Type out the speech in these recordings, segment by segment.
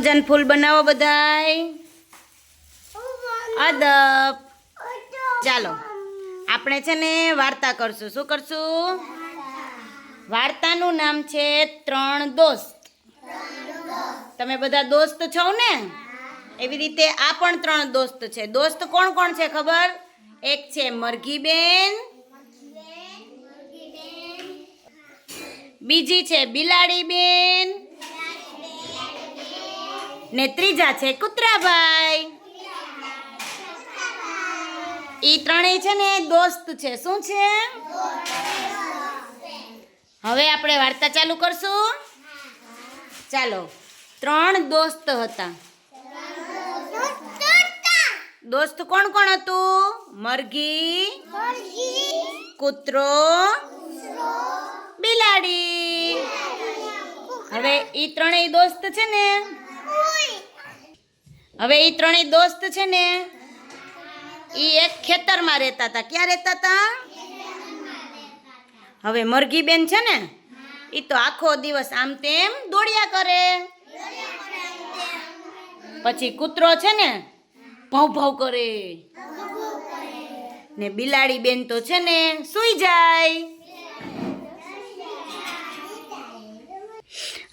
જન ફૂલ બનાવો બધાય. અદબ. ચાલો. આપણે છે ને વાર્તા કરશું. શું કરશું? વાર્તાનું નામ છે ત્રણ દોસ્ત. તમે બધા દોસ્ત છો ને? એવી રીતે આ પણ ત્રણ દોસ્ત છે. દોસ્ત કોણ કોણ છે ખબર? એક છે મરઘીબેન. બીજી છે બિલાડીબેન. ને ત્રીજા છે કુતરાભાઈ. એ ત્રણેય છે ને દોસ્ત છે. શું છે? હવે આપણે વાર્તા ચાલુ કરશું. ચાલો. ત્રણ દોસ્ત હતા. દોસ્ત કોણ કોણ હતું? મરઘી, કૂતરો, બિલાડી. હવે એ ત્રણેય દોસ્ત છે ને હવે ઈ ત્રણેય દોસ્ત છે ને એ એક ખેતરમાં રહેતા હતા. ક્યાં રહેતા હતા? હવે મરઘી બેન છે ને એ તો આખો દિવસ આમ તેમ દોડ્યા કરે. પછી કૂતરો છે ને, ભાવ ભાવ કરે. ને બિલાડી બેન તો છે ને, સૂઈ જાય.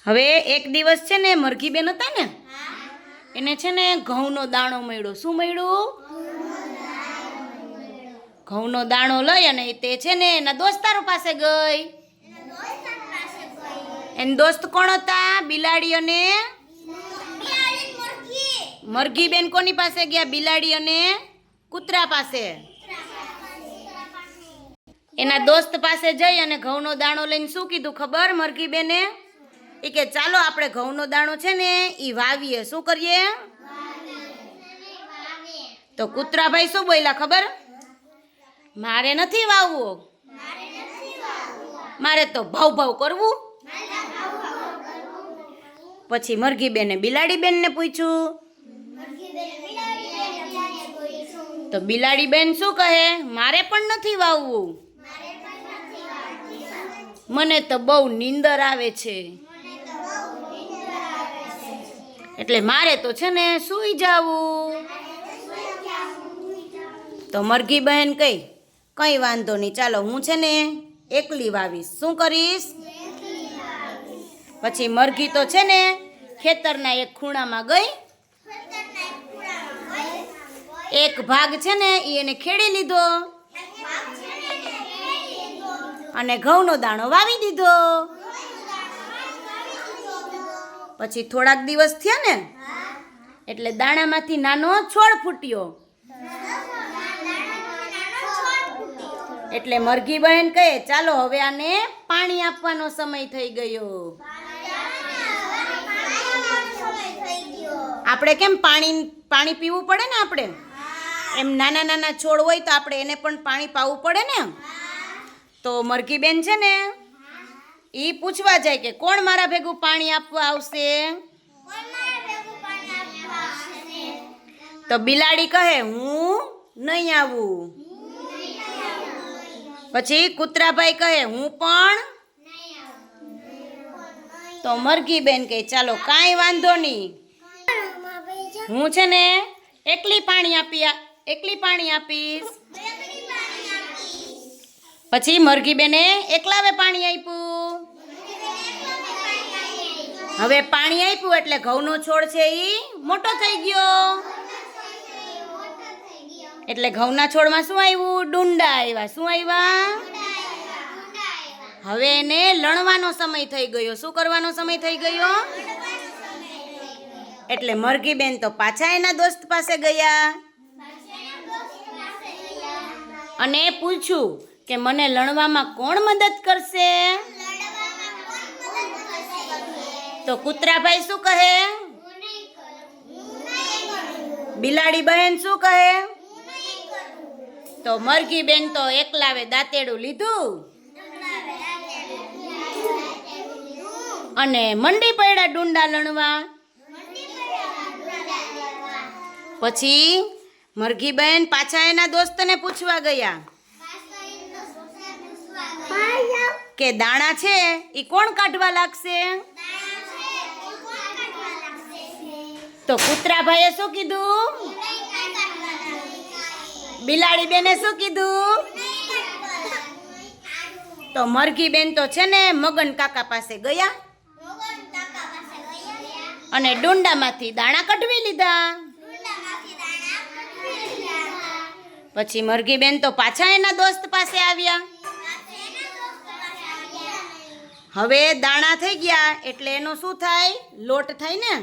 હવે એક દિવસ છે ને મરઘી બેન હતા ને એને છે ને ઘઉંનો દાણો મળ્યો. શું મળ્યું? ઘઉંનો દાણો લઈ અને તે છે ને એના દોસ્તારો પાસે ગઈ. એન દોસ્ત કોણ હતા? બિલાડી અને? મરઘી બેન કોની પાસે ગયા? બિલાડી અને કૂતરા પાસે. એના દોસ્ત પાસે જઈ અને ઘઉંનો દાણો લઈને શું કીધું ખબર? મરઘી બેને એ કે ચાલો આપણે ઘઉંનો દાણો છે ને એ વાવીએ. શું કરીએ? તો કૂતરાભાઈ શું બોલ્યા ખબર? મારે નથી વાવવું. મારે તો ભાવ ભાવ કરવું. પછી મરઘી બેને બિલાડી બેનને પૂછ્યું. તો બિલાડી બેન શું કહે? મારે પણ નથી વાવવું. મને તો બહુ નીંદર આવે છે. એટલે મારે તો છે ને સૂઈ જાવું. તો મરઘી બહેન કઈ કઈ વાંધો નહીં, ચાલો હું છે ને એકલી વાવીશ. શું કરીશ? પછી મરઘી તો છે ને ખેતરના એક ખૂણામાં ગઈ. એક ભાગ છે ને એ એને ખેડી લીધો. અને ઘઉંનો દાણો વાવી દીધો. પછી થોડાક દિવસ થયા ને? એટલે દાણામાંથી નાનો છોડ ફૂટ્યો. એટલે મરઘી બહેન કહે, ચાલો હવે આને પાણી આપવાનો સમય થઈ ગયો. આપણે કેમ પાણી પાણી પીવું પડે ને આપણે? એમ નાના નાના છોડ હોય તો આપણે એને પણ પાણી પાવું પડે ને? તો મરઘી બેન છે ને એ પૂછવા જાય કે કોણ મારા ભેગું પાણી આપવા આવશે? તો બિલાડી કહે હું નહીં આવું. પછી કૂતરાભાઈ કહે હું પણ તો મરઘી બેન કહે ચાલો કાંઈ વાંધો નહીં. હું છે ને એકલી પાણી આપી એકલી પાણી આપીશ. પછી મરઘી બેને એકલાવે પાણી આપ્યું. હવે પાણી આપ્યું એટલે ઘઉંનો છોડ છે એ મોટો થઈ ગયો. એટલે ઘઉંના છોડમાં શું આવ્યું ડુંડા આવ્યા શું આવ્યા હવે એને લણવાનો સમય થઈ ગયો. શું કરવાનો સમય થઈ ગયો? એટલે મરઘી બેન તો પાછા એના દોસ્ત પાસે ગયા. અને પૂછ્યું કે મને લણવામાં કોણ મદદ કરશે? તો કૂતરાભાઈ શું કહે? બિલાડી બહેન શું કહે? તો મરઘી બેન તો એકલાવે દાંતેડું લીધું. અને મંડી પડ્યા ડુંડા લણવા. પછી મરઘી બહેન પાછા એના દોસ્તને પૂછવા ગયા. કે દાણા છે એ કોણ કાઢવા લાગશે? તો કૂતરાભાઈએ શું કીધું? બિલાડી બેને શું કીધું? તો મરઘી બેન તો છે ને મગન કાકા પાસે ગયા અને ડુંડામાંથી દાણા કઢવી લીધા. પછી મરઘી બેન તો પાછા એના દોસ્ત પાસે આવ્યા. હવે દાણા થઈ ગયા એટલે એનો શું થાય? લોટ થાય ને?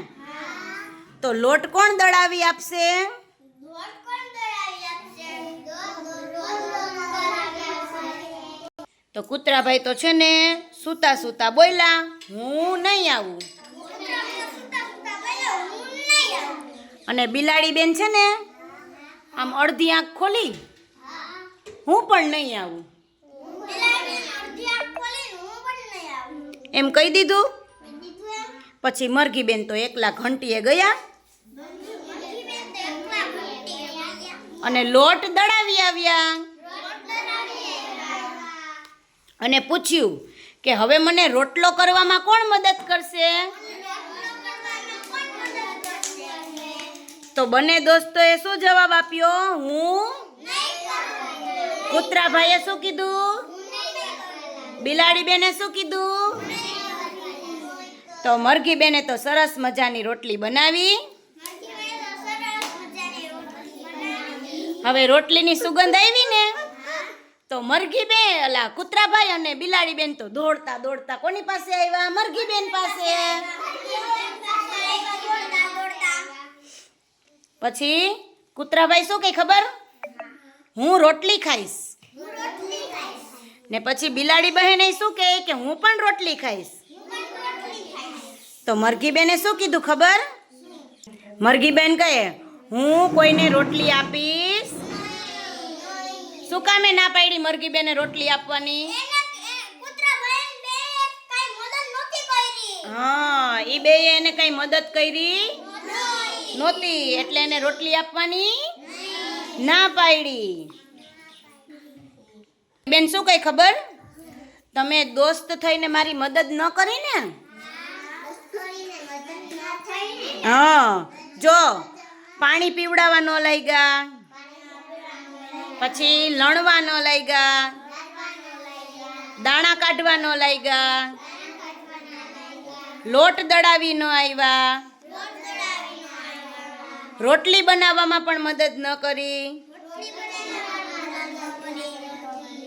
તો લોટ કોણ દળાવી આપશે? તો કૂતરાભાઈ તો છે ને સૂતા સૂતા બોલ્યા હું નહીં આવું. અને બિલાડી બેન છે ને આમ અડધી આંખ ખોલી હું પણ નહીં આવું. એમ કહી દીધું? પછી મરઘી બેન તો એકલા ઘંટીએ ગયા અને લોટ દળાવી આવ્યા. અને પૂછ્યું કે હવે મને રોટલો કરવામાં કોણ મદદ કરશે? તો બંને દોસ્તોએ શું જવાબ આપ્યો? હું કૂતરાભાઈએ શું કીધું? બિલાડી બેને શું કીધું? તો મરઘી બેને તો સરસ મજાની રોટલી બનાવી. હવે રોટલીની સુગંધ આવી ને, તો મરઘી બેન અલા કૂતરાભાઈ અને બિલાડી બેન તો દોડતા દોડતા કોની પાસે આવ્યા? મરઘી બેન પાસે. પછી કૂતરાભાઈ શું કઈ ખબર? હું રોટલી ખાઈશ. ને પછી બિલાડી બહેને શું કહે કે હું પણ રોટલી ખાઈશ? તો મરઘી બેને શું કીધું ખબર? મરઘી બેન કહે, હું કોઈને રોટલી આપીશ શું કામે ના પાડી મરઘી બેને રોટલી આપવાની? હા એ બે એને કઈ મદદ કરી? નહોતી. એટલે એને રોટલી આપવાની? ના પાડી. બેન શું કઈ ખબર? તમે દોસ્ત થઈને મારી મદદ ન કરી ને. હા જો પાણી પીવડાવવા ન લાગ્યા. પછી લણવા ન લાગ્યા. દાણા કાઢવા ન લાગ્યા. લોટ દળાવી ન આવ્યા. રોટલી બનાવવામાં પણ મદદ ન કરી.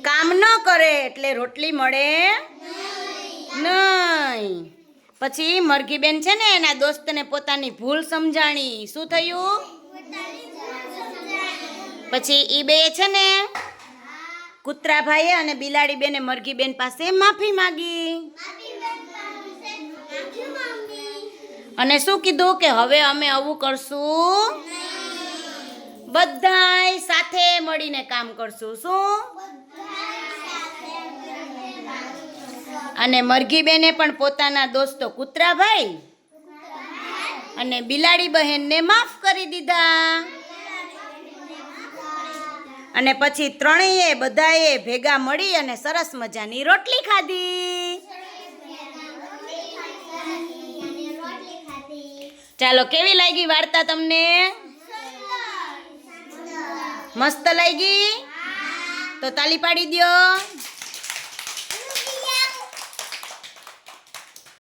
કામ ન કરે એટલે રોટલી મળે નહીં. પછી મરઘી બેન છે ને એના દોસ્તને પોતાની ભૂલ સમજાણી. શું થયું? પછી એ બે છે ને કૂતરાભાઈએ અને બિલાડી બેને મરઘી બેન પાસે માફી માંગી. અને શું કીધું કે હવે અમે આવું કરશું? બધાય સાથે મળીને કામ કરશું. શું? અને મરઘી બેને પણ પોતાના દોસ્તો કૂતરાભાઈ અને બિલાડી બહેનને માફ કરી દીધા. અને પછી ત્રણેય બધાએ ભેગા મળી અને સરસ મજાની રોટલી ખાધી. ચાલો કેવી લાગી વાર્તા તમને? મસ્ત લાગી? તો તાલી પાડી દ્યો.